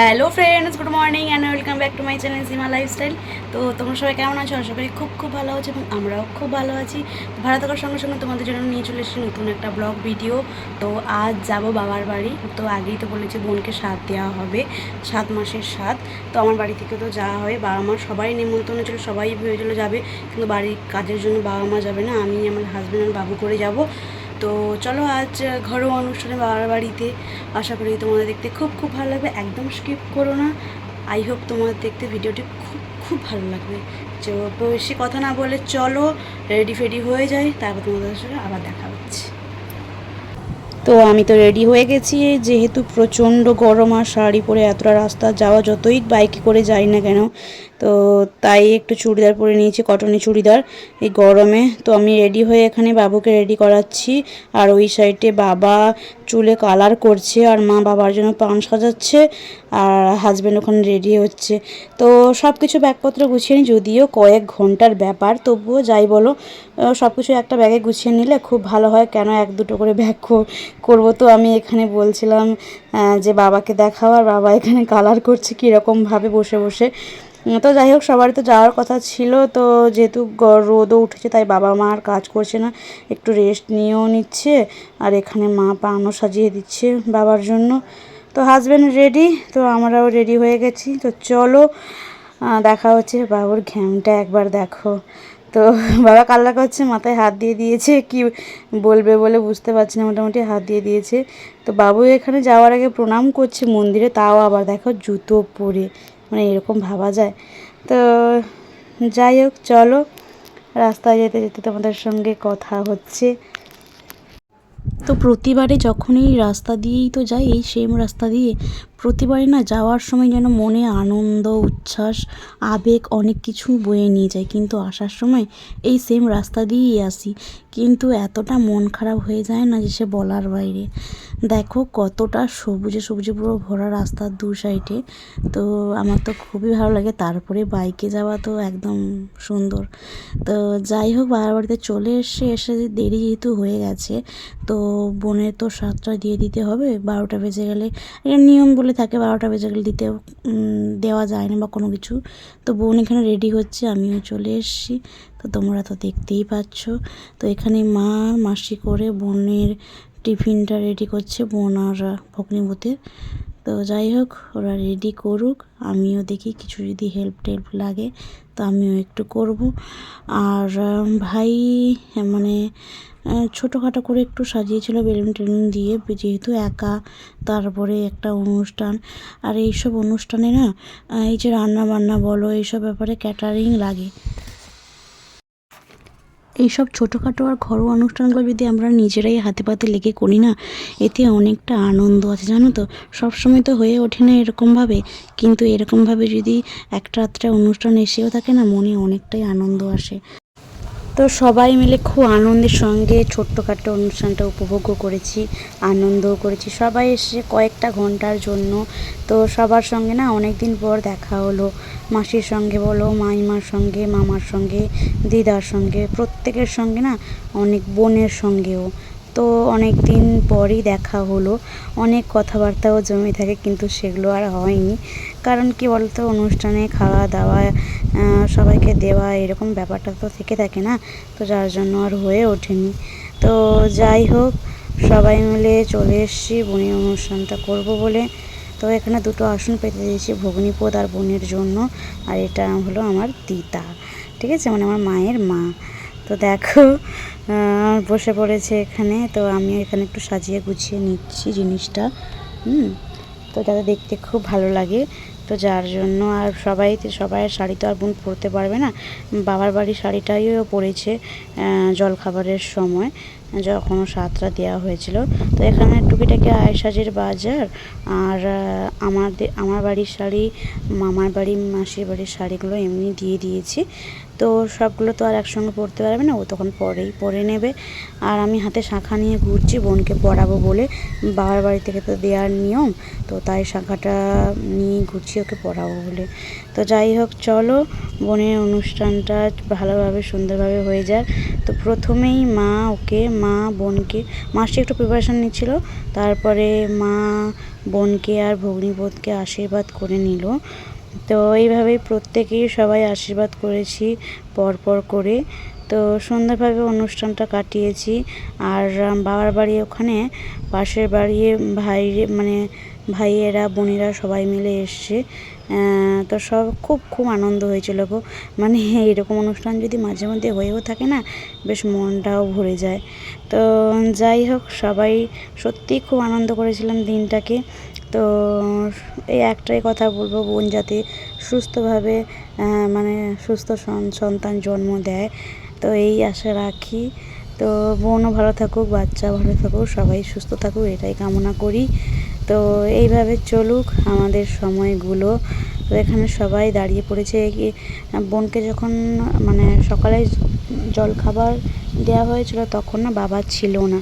Hello friends good morning and welcome back to my channel Sima lifestyle তো তোমরা সবাই কেমন আছো? আশা করি খুব খুব ভালো আছো এবং আমরাও খুব ভালো আছি। ভালো থাকার সঙ্গে সঙ্গে তোমাদের জন্য নিয়ে চলে এসেছি নতুন একটা ব্লগ ভিডিও। তো আজ যাব বাবার বাড়ি। তো আগেই তো বলেছি বোনকে সাত দেওয়া হবে, সাত মাসের সাত তো আমার বাড়ি থেকে তো যাওয়া হয়। বাবা মা সবাই নিমন্ত্রণ ছিল, সবাই ভেবেছিল যাবে। কিন্তু বাড়ির কাজের জন্য বাবা মা যাবে না। আমি আমার হাজব্যান্ড বাবু করে যাব। তো চলো আজ ঘরোয়া অনুষ্ঠানে বাবার বাড়িতে। আশা করি তোমাদের দেখতে খুব খুব ভালো লাগবে। একদম স্কিপ করো না। আই হোপ তোমাদের দেখতে ভিডিওটি খুব খুব ভালো লাগবে। তো বেশি কথা না বলে চলো রেডি ফেডি হয়ে যাই। তারপর তোমাদের সঙ্গে আবার দেখা হচ্ছে। তো আমি তো রেডি হয়ে গেছি। যেহেতু প্রচণ্ড গরম আর শাড়ি পরে এতটা রাস্তা যাওয়া যতই বাইকে করে যাই না কেন তো তাই একটু চুড়িদার পরে নিয়েছি কটনি চুড়িদার। এই গরমে তো আমি রেডি হয়ে এখানে বাবুকে রেডি করাচ্ছি। আর ওই সাইডে বাবা চুলে কালার করছে আর মা বাবার জন্য পান সাজাচ্ছে আর হাজব্যান্ড ওখানে রেডি হচ্ছে। তো সব কিছু ব্যাগপত্র গুছিয়ে নিই যদিও কয়েক ঘণ্টার ব্যাপার, তবুও যাই বলো সব কিছু একটা ব্যাগে গুছিয়ে নিলে খুব ভালো হয়। কেন এক দুটো করে ব্যাগ করব তো আমি এখানে বলছিলাম যে বাবাকে দেখাও আর বাবা এখানে কালার করছে কীরকমভাবে বসে বসে। তো যাই হোক, সবারই তো যাওয়ার কথা ছিল। তো যেহেতু রোদও উঠেছে, তাই বাবা মা আর কাজ করছে না। একটু রেস্ট নিয়েও নিচ্ছে আর এখানে মা পানও সাজিয়ে দিচ্ছে বাবার জন্য। তো হাজব্যান্ড রেডি তো আমরাও রেডি হয়ে গেছি। তো চলো দেখা হচ্ছে বাবুর ঘ্যামটা একবার দেখো। তো বাবা কাল্লা করছে, মাথায় হাত দিয়ে দিয়েছে, কি বলবে বলে বুঝতে পারছি না, মোটামুটি হাত দিয়ে দিয়েছে। তো বাবু এখানে যাওয়ার আগে প্রণাম করছে মন্দিরে, তাও আবার দেখো জুতো পরে। মানে এরকম ভাবা যায়। তো যাই হোক, চলো। রাস্তায় যেতে যেতে তোমাদের সঙ্গে কথা হচ্ছে। তো প্রতিবারে যখনই রাস্তা দিয়েই তো যাই, এই সেম রাস্তা দিয়ে প্রতিবারই না যাওয়ার সময় যেন মনে আনন্দ, উচ্ছ্বাস, আবেগ অনেক কিছু বয়ে নিয়ে যায়। কিন্তু আসার সময় এই সেম রাস্তা দিয়েই আসি। কিন্তু এতটা মন খারাপ হয়ে যায় না যে সে বলার বাইরে। দেখো কতটা সবুজে সবুজে পুরো ভরা রাস্তার দু সাইডে তো আমার তো খুবই ভালো লাগে। তারপরে বাইকে যাওয়া তো একদম সুন্দর। তো যাই হোক, বাবার বাড়িতে চলে এসে এসে দেরি যেহেতু হয়ে গেছে, তো বোনের তো সাতটা দিয়ে দিতে হবে। বারোটা বেজে গেলে এটা নিয়ম বলে থাকে বারোটা বেজে গেলে দিতে দেওয়া যায় না বা কোনো কিছু। তো বোন এখানে রেডি হচ্ছে, আমিও চলে এসছি। তো তোমরা তো দেখতেই পাচ্ছ। তো এখানে মা, মাসি করে বোনের টিফিনটা রেডি করছে, বোন আর ভগ্নিপতির। তো যাই হোক, ওরা রেডি করুক। আমিও দেখি কিছু যদি হেল্প টেল্প লাগে, তো আমিও একটু করব। আর ভাই মানে ছোটোখাটো করে একটু সাজিয়েছিল বেলুন টেলুন দিয়ে, যেহেতু একা, তারপরে একটা অনুষ্ঠান। আর এইসব অনুষ্ঠানে না এই যে রান্না বান্না বলো, এইসব ব্যাপারে ক্যাটারিং লাগে। এইসব ছোটোখাটো আর ঘরোয়া অনুষ্ঠানগুলো যদি আমরা নিজেরাই হাতে পাতে লেগে করি না, এতে অনেকটা আনন্দ আছে, জানো তো? সবসময় তো হয়ে ওঠে না এরকমভাবে। কিন্তু এরকমভাবে যদি একটা আধটা অনুষ্ঠান এসেও থাকে না, মনে অনেকটাই আনন্দ আসে। তো সবাই মিলে খুব আনন্দের সঙ্গে ছোট্টখাটো অনুষ্ঠানটা উপভোগ করেছি, আনন্দও করেছি। সবাই এসে কয়েকটা ঘণ্টার জন্য তো সবার সঙ্গে না অনেক দিন পর দেখা হলো। মাসির সঙ্গে বলো, মাইমার সঙ্গে, মামার সঙ্গে, দিদার সঙ্গে, প্রত্যেকের সঙ্গে না অনেক বোনের সঙ্গেও। তো অনেক দিন পরই দেখা হলো। অনেক কথাবার্তাও জমে থাকে, কিন্তু সেগুলো আর হয়নি। কারণ কি বলতো, অনুষ্ঠানে খাওয়া দাওয়া সবাইকে দেওয়া এরকম ব্যাপারটা তো থেকে থাকে না, তো যার জন্য আর হয়ে ওঠেনি। তো যাই হোক, সবাই মিলে চলে এসেছি বোনের অনুষ্ঠানটা করব বলে। তো এখানে দুটো আসন পেতে দিয়েছি, ভগ্নিপদ আর বোনের জন্য, আর এটা হলো আমার দিদা। ঠিক আছে? মানে আমার মায়ের মা। তো দেখো বসে পড়েছে এখানে তো আমি এখানে একটু সাজিয়ে গুছিয়ে নিচ্ছি জিনিসটা হুম? তো যাতে দেখতে খুব ভালো লাগে তো যার জন্য আর সবাই সবাই শাড়ি তো আর বোন পরতে পারবে না। বাবার বাড়ির শাড়িটাইও পরেছে জলখাবারের সময় যখন সাতটা দেওয়া হয়েছিল। তো এখানে টুকিটাকি আয়সাজের বাজার আর আহ, আমাদের আমার বাড়ির শাড়ি মামার বাড়ি মাসির বাড়ির শাড়িগুলো এমনি দিয়ে দিয়েছি। তো সবগুলো তো আর একসঙ্গে পড়তে পারবে না, ও তখন পরেই পরে নেবে। আর আমি হাতে শাঁখা নিয়ে ঘুরছি, বোনকে পড়াবো বলে। বাবার বাড়ি থেকে তো দেওয়ার নিয়ম, তো তাই শাঁখাটা নিয়ে ঘুরছি, ওকে পড়াবো বলে। তো যাই হোক, চলো, বোনের অনুষ্ঠানটা ভালোভাবে, সুন্দরভাবে হয়ে যায় তো প্রথমেই মা ওকে, মা বোনকে, মাসে একটু প্রিপারেশান নিচ্ছিল, তারপরে মা বোনকে আর ভগ্নিপথকে আশীর্বাদ করে নিল। তো এইভাবেই প্রত্যেকেই সবাই আশীর্বাদ করেছি, পরপর করে। তো সুন্দরভাবে অনুষ্ঠানটা কাটিয়েছি। আর বাবার বাড়ি ওখানে, পাশের বাড়ি ভাই মানে ভাইয়েরা, বোনেরা সবাই মিলে এসছে। তো সব খুব খুব আনন্দ হয়েছিল গো। মানে এরকম অনুষ্ঠান যদি মাঝে মধ্যে হয়েও থাকে না, বেশ মনটাও ভরে যায়। তো যাই হোক, সবাই সত্যিই খুব আনন্দ করেছিলাম দিনটাকে। তো এই একটাই কথা বলব, বোন যাতে সুস্থভাবে মানে সুস্থ সন্তান জন্ম দেয়। তো এই আশা রাখি। তো বোনও ভালো থাকুক বাচ্চা ভালো থাকুক, সবাই সুস্থ থাকুক, এটাই কামনা করি। তো এইভাবে চলুক আমাদের সময়গুলো। তো এখানে সবাই দাঁড়িয়ে পড়েছে। কি বোনকে যখন মানে সকালে জলখাবার দেওয়া হয়েছিল তখন না বাবা ছিল না।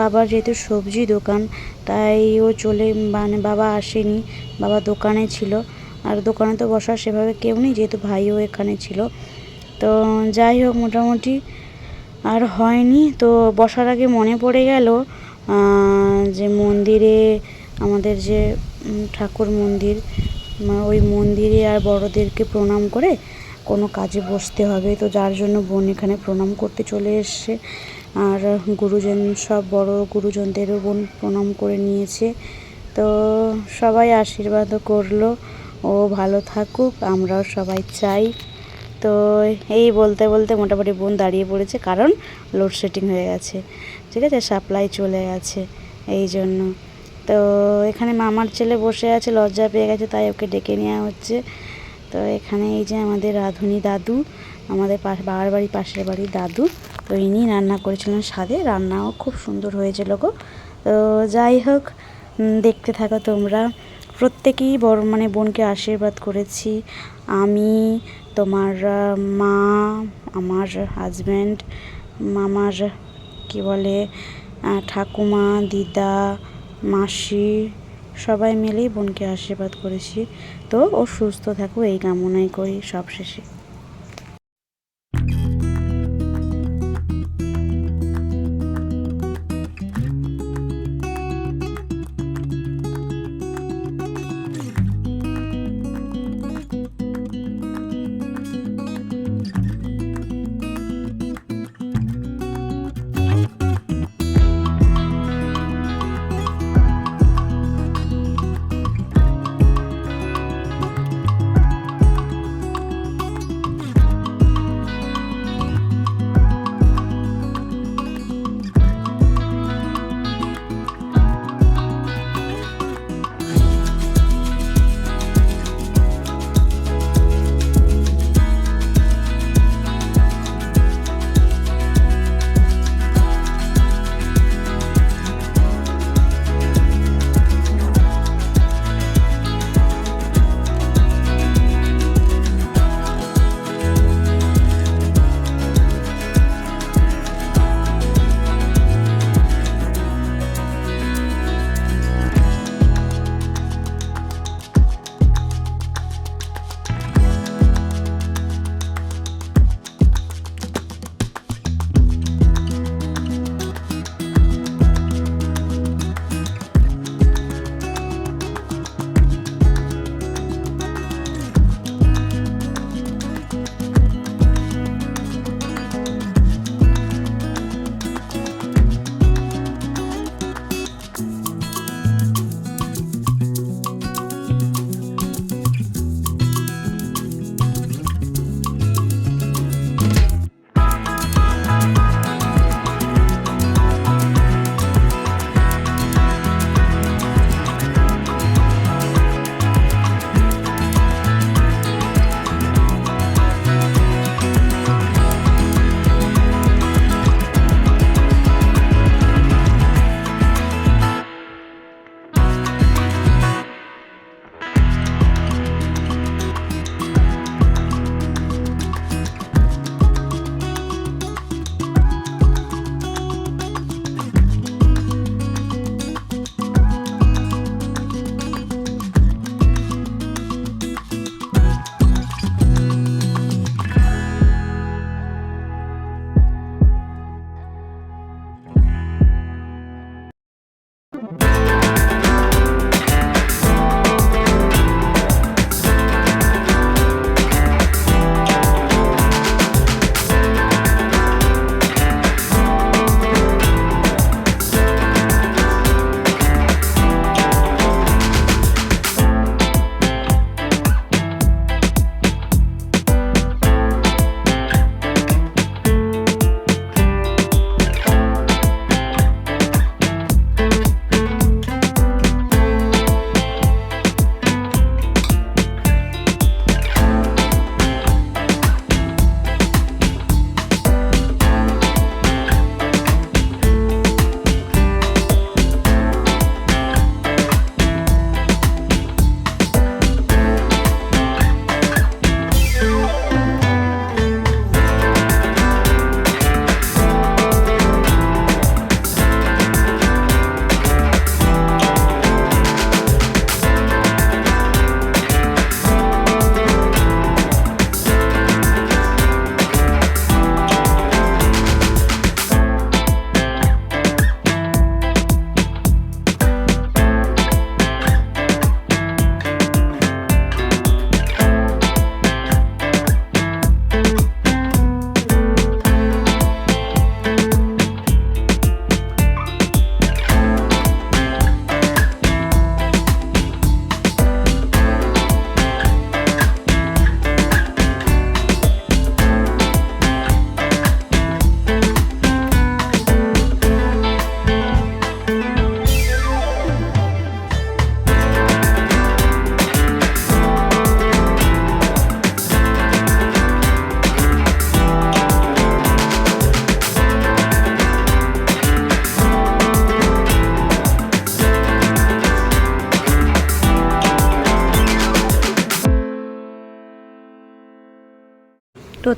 বাবার যেহেতু সবজি দোকান, তাই ও চলে মানে বাবা আসেনি, বাবা দোকানে ছিল। আর দোকানে তো বসার সেভাবে কেউ নেই, যেহেতু ভাইও এখানে ছিল। তো যাই হোক, মোটামুটি আর হয়নি। তো বসার আগে মনে পড়ে গেল যে মন্দিরে আমাদের যে ঠাকুর মন্দির ওই মন্দিরে আর বড়দেরকে প্রণাম করে কোনো কাজে বসতে হবে। তো যার জন্য বোন এখানে প্রণাম করতে চলে এসছে। আর গুরুজন, সব বড় গুরুজনদেরও বোন প্রণাম করে নিয়েছে। তো সবাই আশীর্বাদও করল। ও ভালো থাকুক, আমরাও সবাই চাই। তো এই বলতে বলতে মোটামুটি বোন দাঁড়িয়ে পড়েছে, কারণ লোডশেডিং হয়ে গেছে। ঠিক আছে? সাপ্লাই চলে গেছে এই জন্য। তো এখানে মামার ছেলে বসে আছে, লজ্জা পেয়ে গেছে, তাই ওকে ডেকে নেওয়া হচ্ছে। তো এখানে এই যে আমাদের রাঁধুনি দাদু, আমাদের বাবার বাড়ি পাশের বাড়ির দাদু, তো ইনি রান্না করেছিলেন স্বাদে। রান্নাও খুব সুন্দর হয়েছিল গো। তো যাই হোক দেখতে থাকো তোমরা। প্রত্যেকেই বড় মানে বোনকে আশীর্বাদ করেছি। আমি, তোমার মা, আমার হাজব্যান্ড মামার, কি বলে ঠাকুমা, দিদা, মাসি সবাই মিলেই বোনকে আশীর্বাদ করেছি। তো ও সুস্থ থাকো এই কামনাই করি সবশেষে।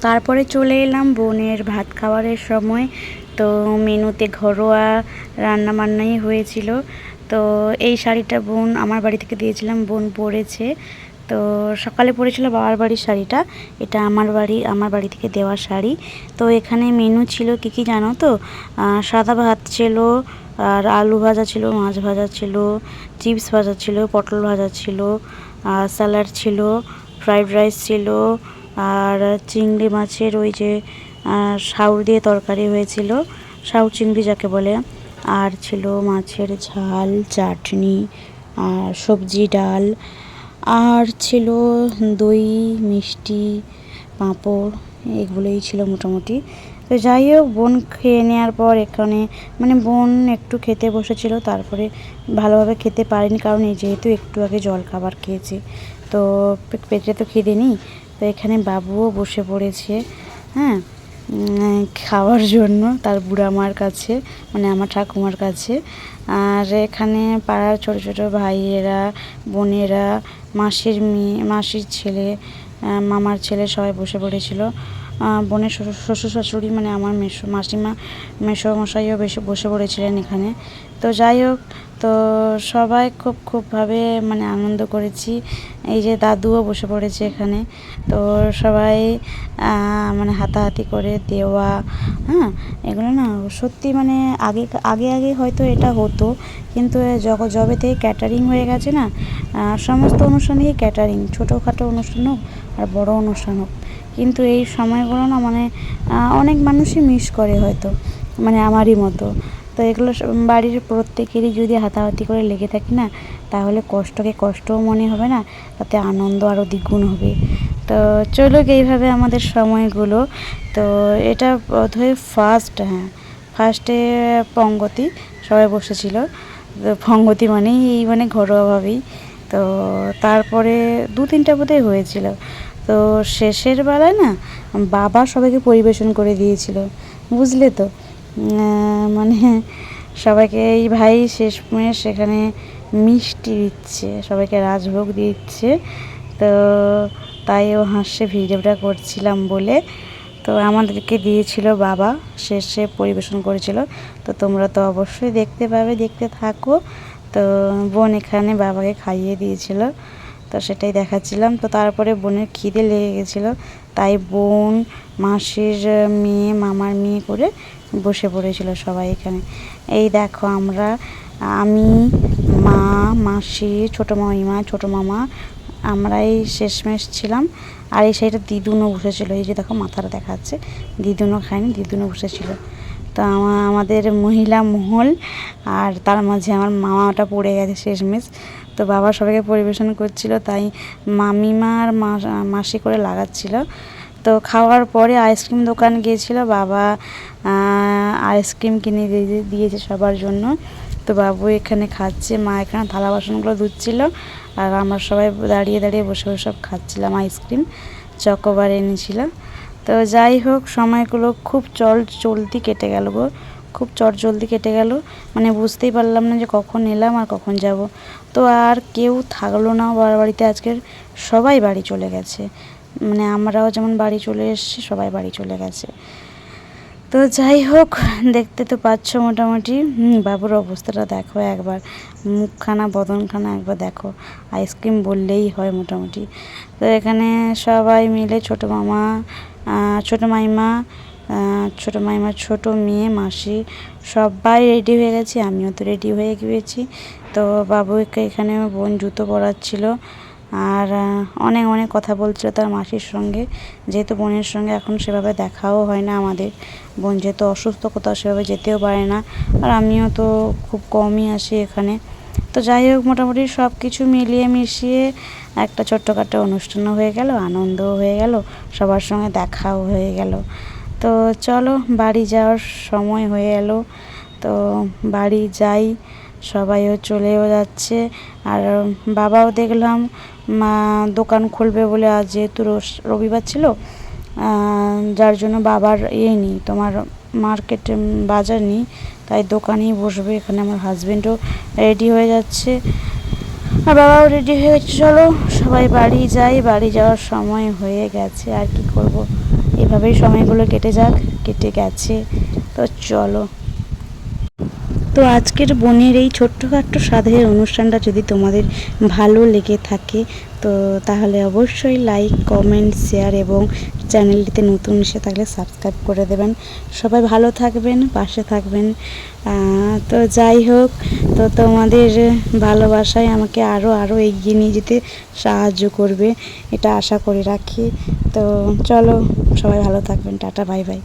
তারপরে চলে এলাম বোনের ভাত খাবারের সময়। তো মেনুতে ঘরোয়া রান্না বান্নাই হয়েছিল। তো এই শাড়িটা বোন আমার বাড়ি থেকে দিয়েছিলাম, বোন পরেছে। তো সকালে পরেছিল বাবার বাড়ির শাড়িটা, এটা আমার বাড়ি আমার বাড়ি থেকে দেওয়া শাড়ি। তো এখানে মেনু ছিল কি কি জানো তো? সাদা ভাত ছিল, আর আলু ভাজা ছিল, মাছ ভাজা ছিল, চিপস ভাজা ছিল, পটল ভাজা ছিল স্যালাড ছিল, ফ্রাইড রাইস ছিল আর চিংড়ি মাছের ওই যে শাউর দিয়ে তরকারি হয়েছিল। শাউ চিংড়ি যাকে বলে। আর ছিল মাছের ঝাল, চাটনি, আর সবজি ডাল। আর ছিল দই, মিষ্টি, পাঁপড়, এগুলোই ছিল মোটামুটি। তো যাই হোক, বোন খেয়ে নেওয়ার পর এখানে মানে বোন একটু খেতে বসেছিল, তারপরে ভালোভাবে খেতে পারেনি, কারণ এই যেহেতু একটু আগে জল খাবার খেয়েছে। তো পেটে তো খিদে নেই। তো এখানে বাবুও বসে পড়েছে হ্যাঁ? খাওয়ার জন্য তার বুড়া মার কাছে মানে আমার ঠাকুমার কাছে। আর এখানে পাড়ার ছোট ছোট ভাইয়েরা, বোনেরা, মাসির মেয়ে, মাসির ছেলে মামার ছেলে সবাই বসে পড়েছিল। বোনের শ্বশুর শ্বশুর শাশুড়ি মানে আমার মেসো, মাসিমা মেসো মশাইও বেশি বসে পড়েছিলেন এখানে। তো যাই হোক তো সবাই খুব খুবভাবে মানে আনন্দ করেছি। এই যে দাদুও বসে পড়েছে এখানে। তো সবাই মানে হাতাহাতি করে দেওয়া হ্যাঁ? এগুলো না সত্যি মানে আগে আগে আগে হয়তো এটা হতো। কিন্তু যবে থেকে ক্যাটারিং হয়ে গেছে না সমস্ত অনুষ্ঠানেই ক্যাটারিং ছোটোখাটো অনুষ্ঠান হোক আর বড় অনুষ্ঠান হোক। কিন্তু এই সময়গুলো না মানে অনেক মানুষই মিস করে হয়তো। মানে আমারই মতো। তো এগুলো বাড়ির প্রত্যেকেরই যদি হাতাহাতি করে লেগে থাকি না, তাহলে কষ্টকে কষ্টও মনে হবে না, তাতে আনন্দ আরও দ্বিগুণ হবে। তো চলুক এইভাবে আমাদের সময়গুলো। তো এটা বোধহয় ফার্স্ট হ্যাঁ ফার্স্টে পঙ্গতি, সবাই বসেছিল। পঙ্গতি মানেই এই মানে ঘরোয়াভাবেই। তো তারপরে দু তিনটা বোধহয় হয়েছিল। তো শেষের বেলায় না, বাবা সবাইকে পরিবেশন করে দিয়েছিল। বুঝলে তো? মানে সবাইকে, এই ভাই শেষমেশ সেখানে মিষ্টি দিচ্ছে, সবাইকে রাজভোগ দিচ্ছে। তো তাই ও হাসছে, ভিডিওটা করছিলাম বলে। তো আমাদেরকে দিয়েছিল বাবা, শেষে পরিবেশন করেছিল। তো তোমরা তো অবশ্যই দেখতে পাবে, দেখতে থাকো। তো বোন এখানে বাবাকে খাইয়ে দিয়েছিল। তো সেটাই দেখাচ্ছিলাম। তো তারপরে বোনের খিদে লেগে গেছিল। তাই বোন, মাসির মেয়ে, মামার মেয়ে করে বসে পড়েছিল সবাই এখানে। এই দেখো আমরা, আমি, মা, মাসি, ছোটো মামিমা, ছোটো মামা, আমরাই শেষমেশ ছিলাম। আর এই সাইডে দিদুনও বসেছিল। এই যে দেখো মাথাটা দেখাচ্ছে। দিদুনও খায়নি, দিদুনও বসেছিল। তো আমা, আমাদের মহিলা মহল আর তার মাঝে আমার মামাটা পড়ে গেছে শেষমেশ। তো বাবা সবাইকে পরিবেশন করছিল, তাই মামিমা আর মাসি করে লাগাচ্ছিল। তো খাওয়ার পরে আইসক্রিম দোকান গিয়েছিল, বাবা আইসক্রিম কিনে দিয়ে- দিয়েছে সবার জন্য। তো বাবু এখানে খাচ্ছে, মা এখানে থালা বাসনগুলো ধুচ্ছিল, আর আমরা সবাই দাঁড়িয়ে দাঁড়িয়ে বসে বসে সব খাচ্ছিলাম আইসক্রিম, চকোবার এনেছিল। তো যাই হোক, সময়গুলো খুব চল, চলতি কেটে গেল গো, খুব চট জলদি কেটে গেল। মানে বুঝতেই পারলাম না যে কখন এলাম আর কখন যাব। তো আর কেউ থাকল না বাড়িতে আজকের সবাই বাড়ি চলে গেছে। মানে আমরাও যেমন বাড়ি চলে এসেছি, সবাই বাড়ি চলে গেছে। তো যাই হোক, দেখতে তো পাচ্ছ মোটামুটি। বাবুর অবস্থাটা দেখো একবার। মুখখানা, বদনখানা একবার দেখো। আইসক্রিম বললেই হয় মোটামুটি। তো এখানে সবাই মিলে ছোটো মামা ছোটো মাইমা ছোটো মাইমার ছোটো মেয়ে, মাসি, সবাই রেডি হয়ে গেছে। আমিও তো রেডি হয়ে গিয়েছি। তো বাবুকে এখানে বোন জুতো পরাচ্ছিল। আর অনেক অনেক কথা বলছিল তার মাসির সঙ্গে। যেহেতু বোনের সঙ্গে এখন সেভাবে দেখাও হয় না আমাদের। বোন যেহেতু অসুস্থ, কোথাও সেভাবে যেতেও পারে না। আর আমিও তো খুব কমই আসি এখানে। তো যাই হোক, মোটামুটি সব কিছু মিলিয়ে মিশিয়ে একটা ছোট্টখাটো অনুষ্ঠানও হয়ে গেল, আনন্দও হয়ে গেল, সবার সঙ্গে দেখাও হয়ে গেল। তো চলো, বাড়ি যাওয়ার সময় হয়ে এলো। তো বাড়ি যাই। সবাইও চলেও যাচ্ছে। আর বাবাও দেখলাম, মা দোকান খুলবে বলে আজ যেহেতু রবিবার ছিল যার জন্য বাবার ইয়ে নেই, তোমার মার্কেটে বাজার নেই, তাই দোকানেই বসবে, এখানে আমার হাজব্যান্ডও রেডি হয়ে যাচ্ছে। আর বাবাও রেডি হয়ে গেছে, চলো, সবাই বাড়ি যাই, বাড়ি যাওয়ার সময় হয়ে গেছে, আর কি করব? এভাবেই সময়গুলো কেটে যাক, কেটে গেছে, তো চলো। তো আজকের বোনের এই ছোট্টখাট্ট সাধের অনুষ্ঠানটা যদি তোমাদের ভালো লেগে থাকে, তো তাহলে অবশ্যই লাইক কমেন্ট শেয়ার এবং চ্যানেলটিতে নতুন এসে থাকলে সাবস্ক্রাইব করে দেবেন। সবাই ভালো থাকবেন, পাশে থাকবেন। তো যাই হোক, তো তোমাদের ভালোবাসায় আমাকে আরও আরও এগিয়ে নিয়ে যেতে সাহায্য করবে, এটা আশা করে রাখি। তো চলো, সবাই ভালো থাকবেন, টাটা বাই বাই